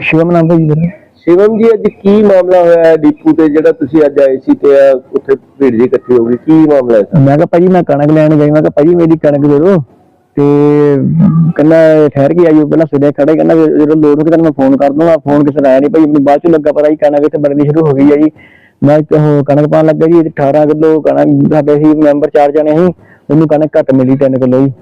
ਸ਼ਿਵਮ ਨਾਮ ਭਾਜੀ ਮੇਰਾ ਸ਼ਿਵਮ ਜੀ ਅੱਜ ਕੀ ਮਾਮਲਾ ਹੋਇਆ ਹੈ ਡੀਪੂ ਤੇ? ਜਿਹੜਾ ਤੁਸੀਂ ਅੱਜ ਆਏ ਸੀ ਤੇ ਆਹ ਉੱਥੇ ਭੀੜ ਜੀ ਇਕੱਠੀ ਹੋ ਗਈ। ਕੀ ਮਾਮਲਾ ਹੈ ਸਰ? ਮੈਂ ਕਿਹਾ ਭਾਜੀ ਮੈਂ ਕਣਕ ਲੈਣ ਗਈ। ਮੈਂ ਕਿਹਾ ਭਾਜੀ ਮੇਰੀ ਕਣਕ ਦੇ ਦਿਓ। ਤੇ ਕਹਿੰਦਾ ਠਹਿਰ ਕੇ ਆਈਓ ਪਹਿਲਾਂ ਸਿਰੇ ਖੜੇ ਕਹਿੰਦਾ ਵੀ ਜਦੋਂ ਲੋੜ ਹੋਵੇ ਤੁਹਾਨੂੰ ਮੈਂ ਫੋਨ ਕਰ ਦੂੰਗਾ। ਫੋਨ ਕਿਸੇ ਦਾ ਆਇਆ ਨਹੀਂ ਭਾਈ ਮੈਨੂੰ ਬਾਅਦ ਚ ਲੱਗਾ ਪਤਾ ਹੀ ਕਣਕ ਇੱਥੇ ਬਣਨੀ ਸ਼ੁਰੂ ਹੋ ਗਈ ਹੈ ਜੀ। ਮੈਂ ਇੱਕ ਉਹ ਕਣਕ ਪਾਣ ਲੱਗਾ ਜੀ। 18 ਕਿਲੋ ਕਣਕ ਸਾਡੇ ਸੀ ਮੈਂਬਰ ਚਾਰ ਜਣੇ ਸੀ। ਉਹਨੂੰ ਕਣਕ ਘੱਟ ਮਿਲੀ 3 ਕਿਲੋ ਜੀ।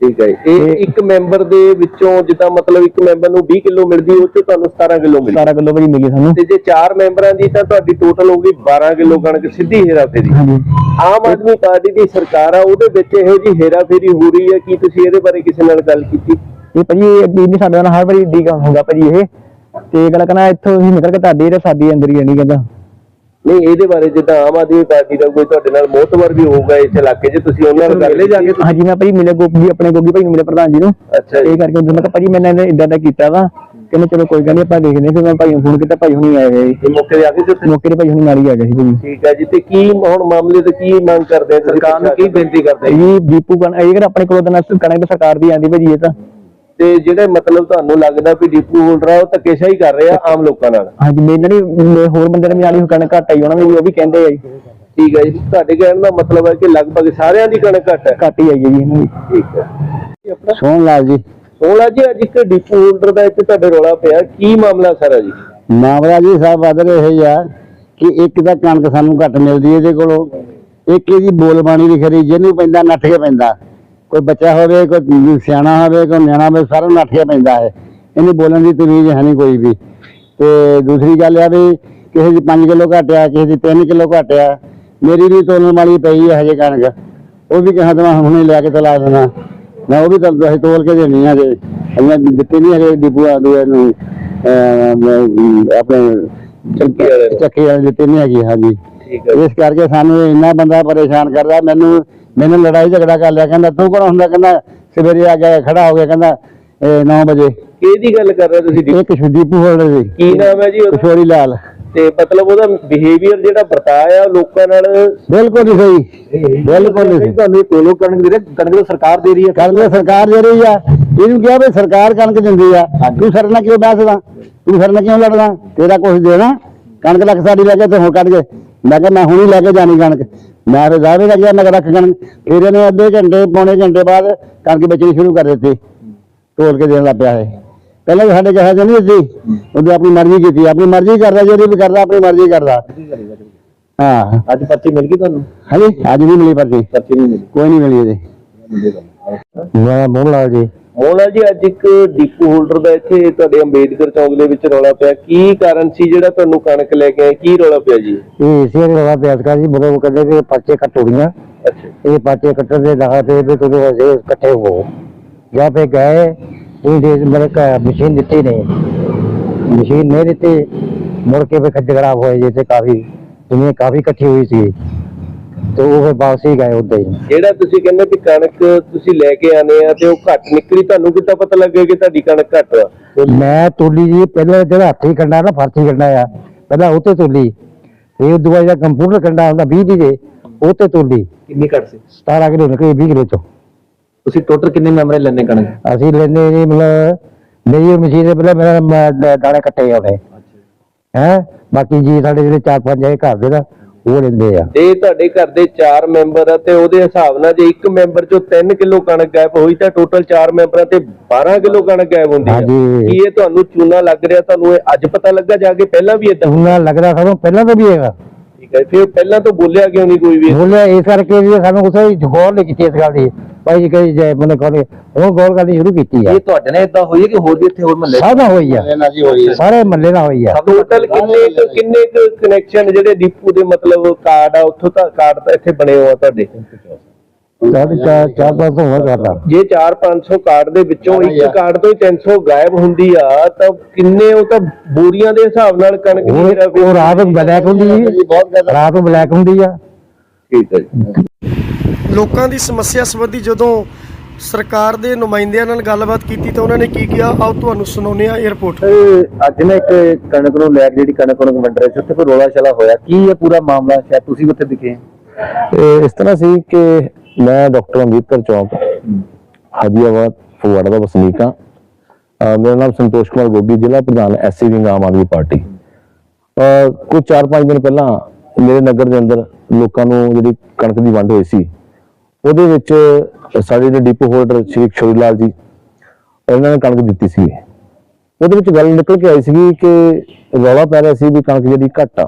ਠੀਕ ਹੈ। ਇਹ ਇੱਕ ਮੈਂਬਰ ਦੇ ਵਿੱਚੋਂ ਜਿੱਦਾਂ ਮਤਲਬ ਇੱਕ ਮੈਂਬਰ ਨੂੰ 20 ਕਿਲੋ ਮਿਲਦੀ ਉਹ ਚ ਤੁਹਾਨੂੰ 17 ਕਿਲੋ ਮਿਲਦੀ। 17 ਕਿਲੋ ਭਾਜੀ ਮਿਲੀ ਸਾਨੂੰ। ਤੇ ਜੇ ਚਾਰ ਮੈਂਬਰਾਂ ਦੀ ਤਾਂ ਤੁਹਾਡੀ ਟੋਟਲ ਹੋਊਗੀ 12 ਕਿਲੋ ਕਣਕ ਸਿੱਧੀ ਹੇਰਾ ਫੇਰੀ ਹਾਂਜੀ। ਆਮ ਆਦਮੀ ਪਾਰਟੀ ਦੀ ਸਰਕਾਰ ਆ ਉਹਦੇ ਵਿੱਚ ਇਹੋ ਜੀ ਹੇਰਾ ਫੇਰੀ ਹੋ ਰਹੀ ਹੈ ਕੀ ਤੁਸੀਂ ਇਹਦੇ ਬਾਰੇ ਕਿਸੇ ਨਾਲ ਗੱਲ ਕੀਤੀ? ਇਹ ਭਾਜੀ ਇਹ ਨਹੀਂ ਸਾਡੇ ਨਾਲ ਹਰ ਵਾਰੀ ਡੀ ਹੁੰਦਾ ਭਾਜੀ ਇਹ। ਤੇ ਗੱਲ ਕਹਿੰਦਾ ਇੱਥੋਂ ਹੀ ਨਿਕਲ ਕੇ ਤੁਹਾਡੀ ਤੇ ਸਾਡੀ ਅੰਦਰ ਹੀ ਰਹਿਣੀ ਕਹਿੰਦਾ। ਨਹੀਂ ਇਹਦੇ ਬਾਰੇ ਜਿੱਦਾਂ ਆਮ ਆਦਮੀ ਪਾਰਟੀ ਦਾ ਕੋਈ ਤੁਹਾਡੇ ਨਾਲ ਮੋਤਵਰ ਵੀ ਹੋਊਗਾ ਇਸ ਇਲਾਕੇ 'ਚ ਤੁਸੀਂ ਉਹਨਾਂ ਨਾਲ ਗੱਲ ਜਾ ਕੇ ਹਾਂਜੀ ਮੈਂ ਭਾਜੀ ਮਿਲੇ ਗੋਪੀ ਆਪਣੇ ਗੋਗੀ ਭਾਈ ਨੂੰ ਮਿਲੇ ਪ੍ਰਧਾਨ ਜੀ ਨੂੰ। ਅੱਛਾ ਜੀ। ਇਹ ਕਰਕੇ ਉਹਨੂੰ ਮੈਂ ਕਿਹਾ ਭਾਜੀ ਮੈਨੇ ਇਦਾਂ ਦਾ ਕੀਤਾ ਵਾ ਕਹਿੰਦੇ ਚਲੋ ਕੋਈ ਗੱਲ ਨਹੀਂ ਆਪਾਂ ਦੇਖਦੇ ਹਾਂ। ਫਿਰ ਮੈਂ ਭਾਈ ਨੂੰ ਫੋਨ ਕੀਤਾ ਭਾਈ ਹੁਣੀ ਆਏ ਸੀ। ਇਹ ਮੌਕੇ ਤੇ ਆ ਕੇ ਤੇ ਮੌਕੇ ਤੇ ਭਾਈ ਹੁਣੀ ਨਾਲ ਹੀ ਆ ਗਏ ਸੀ ਭਾਜੀ ਠੀਕ ਹੈ ਜੀ ਤੇ ਕੀ ਹੁਣ ਮਾਮਲੇ ਤੇ ਕੀ ਮੰਗ ਕਰਦੇ ਆ ਸਰਕਾਰ ਨੂੰ ਕੀ ਬੇਨਤੀ ਕਰਦੇ ਇਹ ਦੀਪੂ ਕਣ ਇਹ ਕਿਹੜਾ ਆਪਣੇ ਕੋਲ ਤਾਂ ਨਾ ਤਾਂ ਸਰਕਾਰ ਦੀ ਆਂਦੀ ਭਾਜੀ ਇਹ ਤਾਂ ਤੇ ਜਿਹੜੇ ਮਤਲਬ ਤੁਹਾਨੂੰ ਲੱਗਦਾ ਵੀ ਡਿਪੂ ਹੋਲਡਰ ਆ ਉਹ ਧੱਕੇਸ਼ਾਹੀ ਕਰ ਰਹੇ ਆ ਆਮ ਲੋਕਾਂ ਨਾਲ? ਹਾਂਜੀ ਮੇਰੇ ਨਾਲ ਮੇ- ਹੋਰ ਬੰਦੇ ਨੇ ਵੀ ਕਣਕ ਘੱਟ ਆਈ ਉਹਨਾਂ ਨੇ ਵੀ ਉਹ ਵੀ ਕਹਿੰਦੇ ਆ ਜੀ। ਠੀਕ ਹੈ ਜੀ। ਤੁਹਾਡੇ ਕਹਿਣ ਦਾ ਮਤਲਬ ਹੈ ਕਿ ਲਗਭਗ ਸਾਰਿਆਂ ਦੀ ਕਣਕ ਘੱਟ ਹੈ। ਘੱਟ ਹੀ ਆਈ ਹੈ ਜੀ ਇਹਨਾਂ ਦੀ। ਠੀਕ ਹੈ ਜੀ ਆਪਣਾ? ਸੋਹਣ ਲਾਲ ਜੀ। ਸੋਲਾ ਜੀ ਅੱਜ ਇੱਕ ਡਿਪੂ ਹੋਲਡਰ ਦਾ ਇੱਥੇ ਤੁਹਾਡੇ ਰੌਲਾ ਪਿਆ। ਕੀ ਮਾਮਲਾ ਸਾਰਾ ਜੀ? ਮਾਮਲਾ ਜੀ ਸਾਹਿਬ ਬਦਲ ਇਹ ਆ ਕਿ ਇੱਕ ਤਾਂ ਕਣਕ ਸਾਨੂੰ ਘੱਟ ਮਿਲਦੀ ਹੈ ਇਹਦੇ ਕੋਲੋਂ। ਇੱਕ ਇਹਦੀ ਬੋਲ ਬਾਣੀ ਦੀ ਖਰੀ ਜਿਹਨੂੰ ਪੈਂਦਾ ਨੱਠ ਕੇ ਪੈਂਦਾ। ਕੋਈ ਬੱਚਾ ਹੋਵੇ ਕੋਈ ਸਿਆਣਾ ਹੋਵੇ ਕੋਈ ਨਿਆਣਾ ਹੋਵੇ ਸਾਰਾ ਨੱਠ ਕੇ ਪੈਂਦਾ ਹੈ। ਇਹਨੂੰ ਬੋਲਣ ਦੀ ਤਮੀਜ਼ ਹੈ ਨਹੀਂ ਕੋਈ ਵੀ। ਤੇ ਦੂਸਰੀ ਗੱਲ ਆ ਵੀ ਕਿਸੇ ਦੀ 5 ਕਿਲੋ ਘਟਿਆ ਕਿਸੇ ਦੀ 3 ਕਿਲੋ ਘਟਿਆ ਮੇਰੀ ਵੀ ਤੋਲਣ ਵਾਲੀ ਪਈ ਹੈ ਹਜੇ ਕਣਕ। ਉਹ ਵੀ ਕਿਹਾ ਤਾਂ ਹੁਣੇ ਲਿਆ ਕੇ ਤਲਾ ਦੇਣਾ। ਮੈਂ ਉਹ ਵੀ ਤਾਂ ਅਸੀਂ ਤੋਲ ਕੇ ਦੇਣੀ ਆ ਜੇ ਅਸੀਂ ਦਿੱਤੇ ਨਹੀਂ ਹਜੇ ਡਿਪੂ ਆ ਦੂਏ ਨੂੰ ਆਪਣੇ ਚੱਕੀ ਵਾਲੇ ਨੂੰ। ਦਿੱਤੇ ਨਹੀਂ ਹੈਗੀ ਹਾਂਜੀ। ਇਸ ਕਰਕੇ ਸਾਨੂੰ ਇੰਨਾ ਬੰਦਾ ਪਰੇਸ਼ਾਨ ਕਰਦਾ ਮੈਨੂੰ ਮੈਨੂੰ ਲੜਾਈ ਝਗੜਾ ਕਰ ਲਿਆ ਕਹਿੰਦਾ ਤੂੰ ਕੌਣ ਹੁੰਦਾ? ਕਹਿੰਦਾ ਸਵੇਰੇ ਆ ਕੇ ਖੜਾ ਹੋ ਗਿਆ ਕਹਿੰਦਾ 9 ਵਜੇ। ਕਿਹਦੀ ਗੱਲ ਕਰ ਰਹੇ ਤੁਸੀਂ? ਇੱਕ ਸ਼ੁਦੀਪੂ ਹੋਲਡਰ ਸੀ। ਕੀ ਨਾਮ ਹੈ ਜੀ? ਕਿਸ਼ੋਰੀ ਲਾਲ। ਤੇ ਮਤਲਬ ਉਹਦਾ ਬਿਹੇਵੀਅਰ ਜਿਹੜਾ ਵਰਤਾਇਆ ਲੋਕਾਂ ਨਾਲ? ਬਿਲਕੁਲ ਨਹੀਂ ਸਹੀ। ਬਿਲਕੁਲ ਨਹੀਂ ਸਹੀ। ਤੁਹਾਨੂੰ ਕੋਲੋਂ ਕਣਕ ਦੇ ਕਣਕ ਤਾਂ ਸਰਕਾਰ ਦੇ ਰਹੀ ਹੈ ਕਣਕ ਸਰਕਾਰ ਦੇ ਰਹੀ ਆ। ਇਹਨੂੰ ਕਿਹਾ ਵੀ ਸਰਕਾਰ ਕਣਕ ਦਿੰਦੀ ਆ। ਤੂੰ ਸਾਡੇ ਨਾਲ ਕਿਉਂ ਬਹਿਸਦਾ ਤੂੰ ਸਾਡੇ ਨਾਲ ਕਿਉਂ ਲੜਦਾ? ਤੇਰਾ ਕੁਝ ਦੇਣਾ? ਕਣਕ ਲੱਖ ਸਾਡੀ ਲੈ ਕੇ ਤੇ ਹੁਣ ਕੱਢ ਕੇ। ਮੈਂ ਕਿਹਾ ਮੈਂ ਹੁਣੀ ਲੈ ਕੇ ਜਾਣੀ ਕਣਕ। ਮੈਂ ਫਿਰ ਜ਼ਾਹਰ ਮੈਂ ਕਿਹਾ ਰੱਖ ਕਣਕ ਫਿਰ ਇਹਨੇ ਅੱਧੇ ਘੰਟੇ ਪੌਣੇ ਘੰਟੇ ਬਾਅਦ ਕਣਕ ਵੇਚਣੀ ਸ਼ੁਰੂ ਕਰ ਦਿੱਤੀ। ਤੋਲ ਕੇ ਦੇਣ ਲੱਗ ਪਿਆ ਹੈ ਪਹਿਲਾਂ ਤਾਂ ਸਾਡੇ ਕਹਾ ਨਹੀਂ ਸੀ ਉਹਨੇ ਆਪਣੀ ਮਰਜ਼ੀ ਕੀਤੀ। ਆਪਣੀ ਮਰਜ਼ੀ ਕਰਦਾ ਜਿਹੜੀ ਵੀ ਕਰਦਾ ਆਪਣੀ ਮਰਜ਼ੀ ਕਰਦਾ। ਹਾਂ। ਅੱਜ ਪਰਚੀ ਮਿਲ ਗਈ ਤੁਹਾਨੂੰ? ਹਾਂਜੀ ਅੱਜ ਵੀ ਮਿਲੀ ਪਰਚੀ। ਪਰਚੀ ਨਹੀਂ ਮਿਲੀ। ਕੋਈ ਨਹੀਂ ਮਿਲੀ ਇਹਦੇ। ਮੈਂ ਮੋਹਨ ਲਾਲ ਜੀ। ਮੋਲਾ ਜੀ ਅੱਜ ਇੱਕ ਡਿਪੂ ਹੋਲਡਰ ਦਾ ਇੱਥੇ ਤੁਹਾਡੇ ਅੰਬੇਦਕਰ ਚੌਂਕ ਦੇ ਵਿੱਚ ਰੌਲਾ ਪਿਆ। ਕੀ ਕਾਰਨ ਸੀ ਜਿਹੜਾ ਤੁਹਾਨੂੰ ਕਣਕ ਲੈ ਕੇ ਆਏ? ਕੀ ਰੌਲਾ ਪਿਆ ਜੀ? ਇਹ ਇਸੇ ਰਵਾ ਪਿਆਸਕਾ ਜੀ ਬੋਲੋ ਕਹਿੰਦੇ ਕਿ ਪਰਚੇ ਕੱਟੋੜੀਆਂ ਅੱਛਾ। ਇਹ ਪਰਚੇ ਕੱਟਣ ਦੇ ਦਹਾ ਤੇ ਵੀ ਤੁਹਾਨੂੰ ਅਜੇ ਇਕੱਠੇ ਹੋ ਜਾਂ ਫੇ ਗਏ ਇਹ ਦੇ ਮੇਰੇ ਕਾ ਮਸ਼ੀਨ ਦਿੱਤੀ ਨਹੀਂ। ਮਸ਼ੀਨ ਨਹੀਂ ਦਿੱਤੀ ਮੁੜ ਕੇ ਵੀ ਖੱਜ ਖਰਾਬ ਹੋਏ ਜੇ ਤੇ ਕਾਫੀ ਦੁਨੀਆ ਕਾਫੀ ਇਕੱਠੀ ਹੋਈ ਸੀ। ਤੇ ਉਹ ਫਿਰ ਵਾਪਸ ਹੀ ਗਏ ਉਦਾਂ ਹੀ। ਜਿਹੜਾ ਤੁਸੀਂ ਕਹਿੰਦੇ ਵੀ ਕਣਕ ਤੁਸੀਂ ਲੈ ਕੇ ਆਨੇ ਆ ਤੇ ਉਹ ਘੱਟ ਨਿਕਲੀ ਤੁਹਾਨੂੰ ਕਿੱਦਾਂ ਪਤਾ ਲੱਗਿਆ ਕਿ ਤੁਹਾਡੀ ਕਣਕ ਘੱਟ ਆ? ਮੈਂ ਤੋਲੀ ਜੀ ਪਹਿਲਾਂ ਜਿਹੜਾ ਹੱਥੀ ਕੰਡਾ ਨਾ ਫਰਤੀ ਕੰਡਾ ਆ। ਪਹਿਲਾਂ ਉਹ ਤੇ ਤੋਲੀ ਇਹ ਦੁਆ ਜਿਹੜਾ ਕੰਪਿਊਟਰ ਕੰਡਾ ਹੁੰਦਾ 20 ਦੀ ਦੇ ਉਹ ਤੇ ਤੋਲੀ ਕਿੰਨੀ ਘੱਟ ਸੀ? 17 ਕਿਲੋ ਨਿਕਲੀ 20 ਕਿਲੋ ਚੋਂ। ਤੁਸੀਂ ਟੋਟਲ ਕਿੰਨੇ ਮੈਂਬਰ ਲੈਣੇ ਕਣਕ? ਅਸੀਂ ਲੈਨੇ ਜੀ ਮਤਲਬ ਮੇਰੀ ਮਸ਼ੀਨ ਦੇ ਪਹਿਲਾਂ ਮੇਰਾ ਮ- ਦ- ਦਾਣੇ ਕੱਟੇ ਆਉਣੇ ਹੈ? ਬਾਕੀ ਜੀ ਸਾਡੇ ਜਿਹੜੇ ਚਾਰ ਪੰਜ ਹੈ ਘਰ ਦੇ ਨਾ ਉਹ ਲੈਂਦੇ ਆ। ਇਹ ਤੁਹਾਡੇ ਘਰ ਦੇ 4 ਮੈਂਬਰ ਆ ਤੇ ਉਹਦੇ ਹਿਸਾਬ ਨਾਲ ਜੇ ਇੱਕ ਮੈਂਬਰ ਚੋਂ 3 ਕਿਲੋ ਕਣਕ ਗਾਇਬ ਹੋਈ ਤਾਂ ਟੋਟਲ 4 ਮੈਂਬਰਾਂ ਤੇ 12 ਕਿਲੋ ਕਣਕ ਗਾਇਬ ਹੁੰਦੀ ਹੈ ਹਾਂਜੀ। ਕੀ ਇਹ ਤੁਹਾਨੂੰ ਚੂਨਾ ਲੱਗ ਰਿਹਾ? ਤੁਹਾਨੂੰ ਇਹ ਅੱਜ ਪਤਾ ਲੱਗਾ ਜਾ ਕੇ ਪਹਿਲਾਂ ਵੀ ਇਦਾਂ ਉਹਨਾਂ ਲੱਗਦਾ ਸਾਨੂੰ ਪਹਿਲਾਂ ਤੋਂ ਵੀ ਹੈਗਾ। ਠੀਕ ਹੈ ਫਿਰ ਪਹਿਲਾਂ ਤੋਂ ਬੋਲਿਆ ਕਿਉਂ ਨਹੀਂ ਕੋਈ ਵੀ? ਬੋਲੇ ਇਸ ਕਰਕੇ ਵੀ ਸਾਨੂੰ ਕੋਈ ਗੌਰ ਨਹੀਂ ਕੀਤੀ ਇਸ ਗੱਲ ਦੀ। ਭਾਈ ਜੀ ਕਹੀ ਜਾਏ ਮਨੇ ਕੋਲੇ ਉਹ ਗੌਰ ਕਰਨੀ ਸ਼ੁਰੂ ਕੀਤੀ ਆ। ਤੁਹਾਡੇ ਨਾਲ ਇਦਾਂ ਹੋਈ ਹੈ ਕਿ ਹੋਰ ਵੀ ਇੱਥੇ ਹੋਰ ਮਹੱਲੇ ਸਭ ਨਾਲ ਹੋਈ ਆ। ਸਾਰੇ ਮੱਲੇ ਨਾਲ ਹੋਈ ਆ। ਟੋਟਲ ਕਿੰਨੇ ਕੁ- ਕਿੰਨੇ ਕਨੈਕਸ਼ਨ ਜਿਹੜੇ ਡਿਪੂ ਦੇ ਮਤਲਬ ਕਾਰਡ ਆ ਉੱਥੋਂ ਤਾਂ ਕਾਰਡ ਤਾਂ ਇੱਥੇ ਬਣੇ ਹੋਆ ਤੁਹਾਡੇ? ਸਾਡੇ ਚਾਰ ਚਾਰ ਪੰਜ ਸੌ ਹੋਰ ਕਰਦਾ ਜੇ 4-500 ਕਾਰਡ ਦੇ ਵਿੱਚੋਂ ਇੱਕ ਕਾਰਡ ਤੋਂ ਹੀ 300 ਗਾਇਬ ਹੁੰਦੀ ਆ ਤਾਂ ਕਿੰਨੇ ਉਹ ਤਾਂ ਬੋਰੀਆਂ ਦੇ ਹਿਸਾਬ ਨਾਲ ਕਣਕ ਦੀ ਉਹ ਮੇਰਾ ਉਹ ਰਾਤ ਨੂੰ ਬਲੈਕ ਹੁੰਦੀ ਹੈ ਰਾਤ ਨੂੰ ਬਲੈਕ ਹੁੰਦੀ ਆ। ਠੀਕ ਹੈ ਜੀ। ਲੋਕਾਂ ਦੀ ਸਮੱਸਿਆ ਸੰਬੰਧੀ ਜਦੋਂ ਸਰਕਾਰ ਦੇ ਨੁਮਾਇੰਦਿਆਂ ਨਾਲ ਗੱਲਬਾਤ ਕੀਤੀ ਤਾਂ ਉਹਨਾਂ ਨੇ ਕੀ ਕਿਹਾ? ਆਓ ਤੁਹਾਨੂੰ ਸੁਣਾਉਂਦੇ ਆ ਇਹ ਰਿਪੋਰਟ ਅੱਜ ਨਾ ਇੱਕ ਕਣਕ ਨੂੰ ਲੈ ਕੇ ਜਿਹੜੀ ਕਣਕ ਨੂੰ ਵੰਡ ਰਹੇ ਸੀ ਉੱਥੇ ਕੋਈ ਰੋਲਾ ਚਲਾ ਹੋਇਆ? ਕੀ ਇਹ ਪੂਰਾ ਮਾਮਲਾ ਸ਼ਾਇਦ ਤੁਸੀਂ ਵੀ ਉੱਥੇ ਦਿਖੇ? ਇਸ ਤਰ੍ਹਾਂ ਸੀ ਕਿ ਮੈਂ ਡਾਕਟਰ ਅੰਬੇਦਕਰ ਚੌਂਕ ਹਾਜੀਆਬਾਦ ਫਗਵਾੜਾ ਦਾ ਵਸਨੀਕ ਹਾਂ। ਅਹ ਮੇਰਾ ਨਾਮ ਸੰਤੋਸ਼ ਕੁਮਾਰ ਗੋਗੀ ਜ਼ਿਲ੍ਹਾ ਪ੍ਰਧਾਨ ਐਸਸੀ ਵਿੰਗ ਆਮ ਆਦਮੀ ਪਾਰਟੀ। ਅਹ ਕੁਝ 4-5 ਦਿਨ ਪਹਿਲਾਂ ਮੇਰੇ ਨਗਰ ਦੇ ਅੰਦਰ ਲੋਕਾਂ ਨੂੰ ਜਿਹੜੀ ਕਣਕ ਦੀ ਵੰਡ ਹੋਈ ਸੀ ਉਹਦੇ ਵਿੱਚ ਸਾਡੇ ਜਿਹੜੇ ਡਿਪੋ ਹੋਲਡਰ ਸ਼੍ਰੀ ਕਿਸ਼ੋਰੀ ਲਾਲ ਜੀ, ਉਹਨਾਂ ਨੇ ਕਣਕ ਦਿੱਤੀ ਸੀ। ਉਹਦੇ ਵਿੱਚ ਗੱਲ ਨਿਕਲ ਕੇ ਆਈ ਸੀਗੀ ਕਿ ਰੌਲਾ ਪੈ ਰਿਹਾ ਸੀ ਵੀ ਕਣਕ ਜਿਹੜੀ ਘੱਟ ਆ।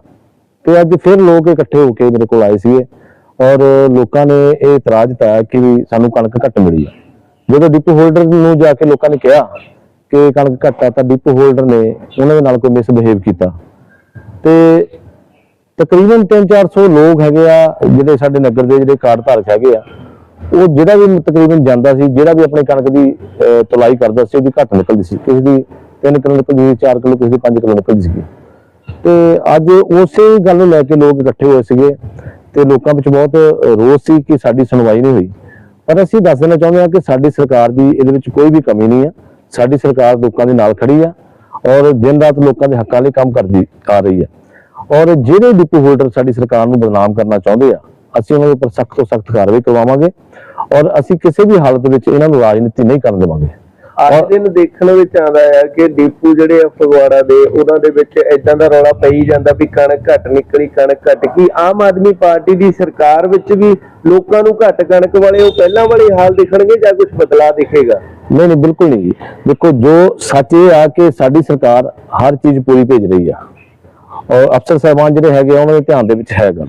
ਤੇ ਅੱਜ ਫਿਰ ਲੋਕ ਇਕੱਠੇ ਹੋ ਕੇ ਮੇਰੇ ਕੋਲ ਆਏ ਸੀਗੇ ਔਰ ਲੋਕਾਂ ਨੇ ਇਹ ਇਤਰਾਜ਼ ਪਾਇਆ ਕਿ ਵੀ ਸਾਨੂੰ ਕਣਕ ਘੱਟ ਮਿਲੀ ਆ। ਜਦੋਂ ਡਿਪੋ ਹੋਲਡਰ ਨੂੰ ਜਾ ਕੇ ਲੋਕਾਂ ਨੇ ਕਿਹਾ ਕਿ ਕਣਕ ਘੱਟ ਆ ਤਾਂ ਡਿਪੋ ਹੋਲਡਰ ਨੇ ਉਹਨਾਂ ਦੇ ਨਾਲ ਕੋਈ ਮਿਸਬਿਹੇਵ ਕੀਤਾ। ਤੇ ਤਕਰੀਬਨ 3-400 ਲੋਕ ਹੈਗੇ ਆ ਜਿਹੜੇ ਸਾਡੇ ਨਗਰ ਦੇ ਜਿਹੜੇ ਕਾਰਡ ਧਾਰਕ ਹੈਗੇ ਆ ਉਹ ਜਿਹੜਾ ਵੀ ਤਕਰੀਬਨ ਜਾਂਦਾ ਸੀ ਜਿਹੜਾ ਵੀ ਆਪਣੀ ਕਣਕ ਦੀ ਅਹ, ਤੁਲਾਈ ਕਰਦਾ ਸੀ ਉਹਦੀ ਘੱਟ ਨਿਕਲਦੀ ਸੀ। ਕਿਸੇ ਦੀ 3 ਕਿਲੋ ਨਿਕਲਦੀ ਸੀ 4 ਕਿਲੋ ਕਿਸੇ ਦੀ 5 ਕਿਲੋ ਨਿਕਲਦੀ ਸੀ ਤੇ ਅੱਜ ਉਸੇ ਗੱਲ ਨੂੰ ਲੈ ਕੇ ਲੋਕ ਇਕੱਠੇ ਹੋਏ ਸੀਗੇ ਤੇ ਲੋਕਾਂ ਵਿੱਚ ਬਹੁਤ ਰੋਸ ਸੀ ਕਿ ਸਾਡੀ ਸੁਣਵਾਈ ਨਹੀਂ ਹੋਈ। ਪਰ ਅਸੀਂ ਦੱਸ ਦੇਣਾ ਚਾਹੁੰਦੇ ਹਾਂ ਕਿ ਸਾਡੀ ਸਰਕਾਰ ਦੀ ਇਹਦੇ ਵਿੱਚ ਕੋਈ ਵੀ ਕਮੀ ਨਹੀਂ ਹੈ। ਸਾਡੀ ਸਰਕਾਰ ਲੋਕਾਂ ਦੇ ਨਾਲ ਖੜੀ ਆ ਔਰ ਦਿਨ ਰਾਤ ਲੋਕਾਂ ਦੇ ਹੱਕਾਂ ਲਈ ਕੰਮ ਕਰਦੀ ਆ ਰਹੀ ਹੈ ਔਰ ਜਿਹੜੇ ਡਿਪੂ ਹੋਲਡਰ ਸਾਡੀ ਸਰਕਾਰ ਨੂੰ ਬਦਨਾਮ ਕਰਨਾ ਚਾਹੁੰਦੇ ਆ ਅਸੀਂ ਉਹਨਾਂ ਦੇ ਉੱਪਰ ਸਖਤ ਤੋਂ ਸਖਤ ਕਾਰਵਾਈ ਕਰਵਾਵਾਂਗੇ ਔਰ ਅਸੀਂ ਕਿਸੇ ਵੀ ਹਾਲਤ ਵਿੱਚ ਇਹਨਾਂ ਨੂੰ ਰਾਜਨੀਤੀ ਨਹੀਂ ਕਰਨ ਦੇਵਾਂਗੇ। ਅੱਜ ਦਿਨ ਦੇਖਣ ਵਿੱਚ ਆਉਂਦਾ ਹੈ ਕਿ ਡੀਪੂ ਜਿਹੜੇ ਆ ਫਗਵਾੜਾ ਦੇ ਉਹਨਾਂ ਦੇ ਵਿੱਚ ਇਦਾਂ ਦਾ ਰੌਲਾ ਪਈ ਜਾਂਦਾ ਵੀ ਕਣਕ ਘੱਟ ਨਿਕਲੀ ਕਣਕ ਘੱਟ ਕੀ ਆਮ ਆਦਮੀ ਪਾਰਟੀ ਦੀ ਸਰਕਾਰ ਵਿੱਚ ਵੀ ਲੋਕਾਂ ਨੂੰ ਘੱਟ ਕਣਕ ਵਾਲੇ ਉਹ ਪਹਿਲਾਂ ਵਾਲੇ ਹਾਲ ਦਿਖਣਗੇ ਜਾਂ ਕੁਝ ਬਦਲਾਅ ਦਿਖੇਗਾ? ਨਹੀਂ ਨਹੀਂ ਬਿਲਕੁਲ ਨਹੀਂ ਜੀ। ਦੇਖੋ ਜੋ ਸੱਚ ਇਹ ਆ ਕਿ ਸਾਡੀ ਸਰਕਾਰ ਹਰ ਚੀਜ਼ ਪੂਰੀ ਭੇਜ ਰਹੀ ਆ। ਔਰ ਅਫਸਰ ਸਾਹਿਬਾਨ ਜਿਹੜੇ ਹੈਗੇ ਉਹਨਾਂ ਦੇ ਧਿਆਨ ਦੇ ਵਿੱਚ ਹੈ ਗੱਲ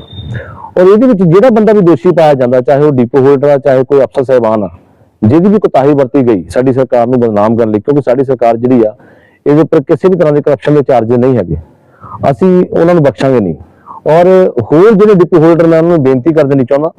ਔਰ ਇਹਦੇ ਵਿੱਚ ਜਿਹੜਾ ਬੰਦਾ ਵੀ ਦੋਸ਼ੀ ਪਾਇਆ ਜਾਂਦਾ ਚਾਹੇ ਉਹ ਡਿਪੋ ਹੋਲਡਰ ਆ ਚਾਹੇ ਕੋਈ ਅਫਸਰ ਸਾਹਿਬਾਨ ਆ ਜਿਹਦੀ ਵੀ ਕੋਤਾਹੀ ਵਰਤੀ ਗਈ ਸਾਡੀ ਸਰਕਾਰ ਨੂੰ ਬਦਨਾਮ ਕਰਨ ਲਈ ਕਿਉਂਕਿ ਸਾਡੀ ਸਰਕਾਰ ਜਿਹੜੀ ਆ ਇਹਦੇ ਉੱਪਰ ਕਿਸੇ ਵੀ ਤਰ੍ਹਾਂ ਦੇ ਕਰਪਸ਼ਨ ਦੇ ਚਾਰਜ ਨਹੀਂ ਹੈਗੇ। ਅਸੀਂ ਉਹਨਾਂ ਨੂੰ ਬਖਸ਼ਾਂਗੇ ਨਹੀਂ। ਔਰ ਹੋਰ ਜਿਹੜੇ ਡਿਪੋ ਹੋਲਡਰ ਮੈਂ ਉਹਨਾਂ ਨੂੰ ਬੇਨਤੀ ਕਰ ਦੇਣੀ ਚਾਹੁੰਦਾ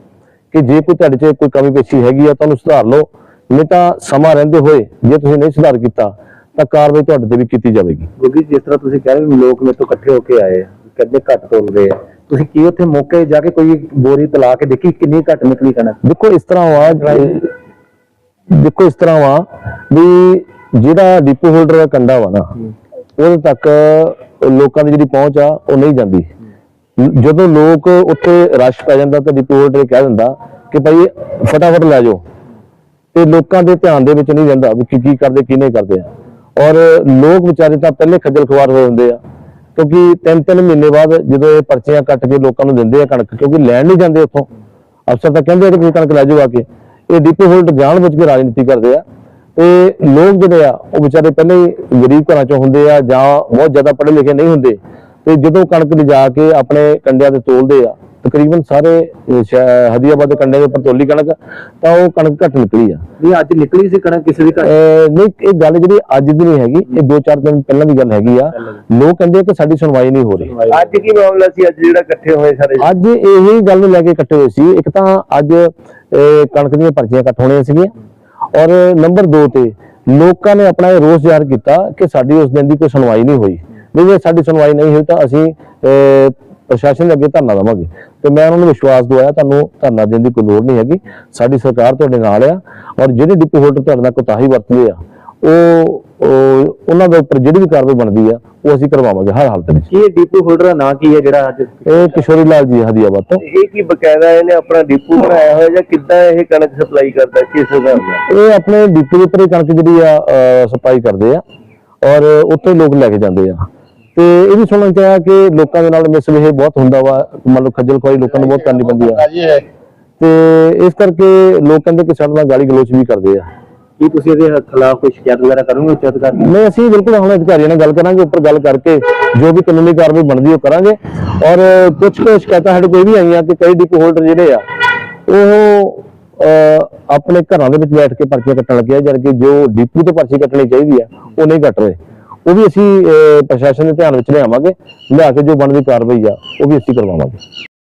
ਕਿ ਜੇ ਕੋਈ ਤੁਹਾਡੇ 'ਚ ਕੋਈ ਕਮੀ ਪੇਸ਼ੀ ਹੈਗੀ ਆ ਤਾਂ ਉਹਨੂੰ ਸੁਧਾਰ ਲਓ। ਨਹੀਂ ਤਾਂ ਸਮਾਂ ਰਹਿੰਦੇ ਹੋਏ ਜੇ ਤੁਸੀਂ ਨਹੀਂ ਸੁਧਾਰ ਕੀਤਾ ਤਾਂ ਕਾਰਵਾਈ ਤੁਹਾਡੇ ਤੇ ਵੀ ਕੀਤੀ ਜਾਵੇਗੀ। ਕਿਉਂਕਿ ਜਿਸ ਤਰ੍ਹਾਂ ਤੁਸੀਂ ਕਹਿ ਰਹੇ ਹੋ ਲੋਕ ਮੇਰੇ ਤੋਂ ਇਕੱਠੇ ਹੋ ਕੇ ਆਏ ਆ, ਕਹਿੰਦੇ ਘੱਟ ਤੋਲਦੇ ਆ। ਤੁਸੀਂ ਕੀ ਉੱਥੇ ਮੌਕੇ ਜਾ ਕੇ ਕੋਈ ਬੋਰੀ ਤਲਾ ਕੇ ਦੇਖੀ ਕਿੰਨੀ ਘੱਟ ਨਿਕਲੀ ਕਣਕ? ਦੇਖੋ ਇਸ ਤਰ੍ਹਾਂ ਵਾ ਦੇਖੋ ਇਸ ਤਰ੍ਹਾਂ ਵਾ ਵੀ ਜਿਹੜਾ ਡਿਪੋ ਹੋਲਡਰ ਦਾ ਕੰਡਾ ਵਾ ਨਾ ਉਹਦੇ ਤੱਕ ਲੋਕਾਂ ਦੀ ਜਿਹੜੀ ਪਹੁੰਚ ਆ ਉਹ ਨਹੀਂ ਜਾਂਦੀ। ਜਦੋਂ ਲੋਕ ਉੱਥੇ ਰਸ਼ ਪੈ ਜਾਂਦਾ ਤਾਂ ਡਿਪੋ ਹੋਲਡਰ ਕਹਿ ਦਿੰਦਾ ਕਿ ਭਾਈ ਫਟਾਫਟ ਲੈ ਜਾਓ। ਤੇ ਲੋਕਾਂ ਦੇ ਧਿਆਨ ਦੇ ਵਿੱਚ ਨਹੀਂ ਜਾਂਦਾ ਵੀ ਕੀ ਕੀ ਕਰਦੇ ਕੀ ਨਹੀਂ ਕਰਦੇ ਔਰ ਲੋਕ ਵਿਚਾਰੇ ਤਾਂ ਪਹਿਲੇ ਖੱਜਲ ਖਵਾਰ ਹੋਏ ਹੁੰਦੇ ਆ। ਕਿਉਂਕਿ ਤਿੰਨ ਤਿੰਨ ਮਹੀਨੇ ਬਾਅਦ ਜਦੋਂ ਇਹ ਪਰਚੀਆਂ ਕੱਟ ਕੇ ਲੋਕਾਂ ਨੂੰ ਦਿੰਦੇ ਆ ਕਣਕ, ਕਿਉਂਕਿ ਲੈਣ ਨਹੀਂ ਜਾਂਦੇ ਉੱਥੋਂ, ਅਫਸਰ ਤਾਂ ਕਹਿੰਦੇ ਆ ਕਿ ਤੁਸੀਂ ਕਣਕ ਲੈ ਜਾਓ ਆ ਕੇ। ਇਹ ਡੀਪੀ ਹੋਲਟ ਜਾਣ ਬੁੱਝ ਕੇ ਰਾਜਨੀਤੀ ਕਰਦੇ ਆ। ਤੇ ਲੋਕ ਜਿਹੜੇ ਆ, ਉਹ ਵਿਚਾਰੇ ਪਹਿਲੇ ਹੀ ਗਰੀਬ ਘਰਾਂ ਚੋਂ ਹੁੰਦੇ ਆ ਜਾਂ ਬਹੁਤ ਜ਼ਿਆਦਾ ਪੜ੍ਹੇ ਲਿਖੇ ਨਹੀਂ ਹੁੰਦੇ। ਤੇ ਜਦੋਂ ਕਣਕ ਲਿਜਾ ਕੇ ਆਪਣੇ ਕੰਡਿਆਂ ਤੇ ਤੋਲਦੇ ਆ ਤਕਰੀਬਨ ਸਾਰੇ ਹਦੀਆਬਾਦ ਦੇ ਕੰਡੇ ਦੇ ਉੱਪਰ ਤੋਲੀ ਕਣਕ ਤਾਂ ਉਹ ਕਣਕ ਘੱਟ ਨਿਕਲੀ ਆ। ਨਹੀਂ ਅੱਜ ਨਿਕਲੀ ਸੀ ਕਣਕ ਕਿਸੇ ਦੀ ਨਹੀਂ ਇਹ ਗੱਲ ਜਿਹੜੀ ਅੱਜ ਦੀ ਨਹੀਂ ਹੈਗੀ ਇਹ 2-4 ਦਿਨ ਪਹਿਲਾਂ ਦੀ ਗੱਲ ਹੈਗੀ ਆ। ਲੋਕ ਕਹਿੰਦੇ ਕਿ ਸਾਡੀ ਸੁਣਵਾਈ ਨਹੀਂ ਹੋ ਰਹੀ। ਅੱਜ ਕੀ ਮਾਮਲਾ ਸੀ? ਅੱਜ ਜਿਹੜਾ ਇਕੱਠੇ ਹੋਏ ਸਾਰੇ ਅੱਜ ਇਹੀ ਗੱਲ ਨੂੰ ਲੈ ਕੇ ਇਕੱਠੇ ਹੋਏ ਸੀ। ਇੱਕ ਤਾਂ ਅੱਜ ਕਣਕ ਦੀਆਂ ਪਰਚੀਆਂ ਕੱਟ ਹੋਣੀਆਂ ਸੀਗੀਆਂ। ਔਰ ਨੰਬਰ 2 ਤੇ ਲੋਕਾਂ ਨੇ ਆਪਣਾ ਇਹ ਰੋਸ ਜ਼ਾਹਰ ਕੀਤਾ ਕਿ ਸਾਡੀ ਉਸ ਦਿਨ ਦੀ ਕੋਈ ਸੁਣਵਾਈ ਨਹੀਂ ਹੋਈ। ਜੇ ਸਾਡੀ ਸੁਣਵਾਈ ਨਹੀਂ ਹੋਈ ਤਾਂ ਅਸੀਂ ਪ੍ਰਸ਼ਾਸਨ ਦੇ ਅੱਗੇ ਧਰਨਾ ਦੇਵਾਂਗੇ। ਤੇ ਮੈਂ ਉਹਨਾਂ ਨੂੰ ਵਿਸ਼ਵਾਸ ਦਵਾਇਆ ਤੁਹਾਨੂੰ ਧਰਨਾ ਦੇਣ ਦੀ ਕੋਈ ਲੋੜ ਨਹੀਂ ਹੈਗੀ। ਸਾਡੀ ਸਰਕਾਰ ਤੁਹਾਡੇ ਨਾਲ ਆ ਔਰ ਜਿਹੜੇ ਡਿਪੂ ਹੋਲਡਰ ਤੁਹਾਡੇ ਨਾਲ ਕੋਤਾਹੀ ਵਰਤਦੇ ਆ ਉਹ ਉਹ- ਉਹਨਾਂ ਦੇ ਉੱਪਰ ਜਿਹੜੀ ਵੀ ਕਾਰਵਾਈ ਬਣਦੀ ਆ ਉਹ ਅਸੀਂ ਕਰਵਾਵਾਂਗੇ ਹਰ ਹਾਲਤ ਵਿੱਚ। ਇਹ ਡੀਪੂ ਹੋਲਡਰ ਦਾ ਨਾਂ ਕੀ ਹੈ ਜਿਹੜਾ ਅੱਜ? ਇਹ ਕਿਸ਼ੋਰੀ ਲਾਲ ਜੀ ਹਦੀਆਬਾਦ ਤੋਂ। ਇਹ ਕੀ ਬਕਾਇਦਾ ਇਹਨੇ ਆਪਣਾ ਡੀਪੂ ਬਣਾਇਆ ਹੋਇਆ ਜਾਂ ਕਿੱਦਾਂ ਇਹ ਕਣਕ ਸਪਲਾਈ ਕਰਦਾ ਕਿਸ ਹਿਸਾਬ ਨਾਲ? ਇਹ ਆਪਣੇ ਡਿਪੂ ਦੇ ਉੱਪਰ ਹੀ ਕਣਕ ਜਿਹੜੀ ਆ ਸਪਲਾਈ ਕਰਦੇ ਆ ਔਰ ਉੱਥੇ ਲੋਕ ਲੈ ਕੇ ਜਾਂਦੇ ਆ। ਤੇ ਇਹ ਵੀ ਸੁਣਨ ਚ ਆਇਆ ਕਿ ਲੋਕਾਂ ਦੇ ਨਾਲ ਮਿਸਬਿਹੇਵ ਬਹੁਤ ਹੁੰਦਾ ਵਾ ਮੰਨ ਲਓ ਖੱਜਲ ਖੁਆਰੀ ਲੋਕਾਂ ਨੂੰ ਬਹੁਤ ਕਰਨੀ ਪੈਂਦੀ ਆ। ਤੇ ਇਸ ਕਰਕੇ ਲੋਕ ਕਹਿੰਦੇ ਕਿ ਸਾਡੇ ਨਾਲ ਗਾਲੀ ਗਲੋਚ ਵੀ ਕਰਦੇ ਆ। ਕੀ ਤੁਸੀਂ ਇਹਦੇ ਖਿਲਾਫ ਕੋਈ ਸ਼ਿਕਾਇਤ ਵਗੈਰਾ ਕਰੋਗੇ ਉੱਚ ਅਧਿਕਾਰੀ ਨਹੀਂ ਅਸੀਂ ਬਿਲਕੁਲ ਹੁਣ ਅਧਿਕਾਰੀਆਂ ਨਾਲ ਗੱਲ ਕਰਾਂਗੇ ਉੱਪਰ ਗੱਲ ਕਰਕੇ ਜੋ ਵੀ ਕਾਨੂੰਨੀ ਕਾਰਵਾਈ ਬਣਦੀ ਉਹ ਕਰਾਂਗੇ। ਔਰ ਕੁਝ ਕੁ ਸ਼ਿਕਾਇਤਾਂ ਸਾਡੇ ਕੋਲ ਵੀ ਆਈਆਂ ਕਿ ਕਈ ਡਿਪੋ ਹੋਲਡਰ ਜਿਹੜੇ ਆ ਉਹ ਆਪਣੇ ਘਰਾਂ ਦੇ ਵਿੱਚ ਬੈਠ ਕੇ ਪਰਚੀਆਂ ਕੱਟਣ ਲੱਗੇ ਆ ਜਦ ਕਿ ਜੋ ਡਿਪੂ ਤੋਂ ਪਰਚੀ ਕੱਟਣੀ ਚਾਹੀਦੀ ਆ ਉਹ ਨਹੀਂ ਕੱਟ ਰਹੇ। ਉਹ ਵੀ ਅਸੀਂ ਪ੍ਰਸ਼ਾਸਨ ਦੇ ਧਿਆਨ ਵਿੱਚ ਲਿਆਵਾਂਗੇ, ਲਿਆ ਕੇ ਜੋ ਬਣਦੀ ਕਾਰਵਾਈ ਆ, ਉਹ ਵੀ ਅਸੀਂ ਕਰਵਾਵਾਂਗੇ।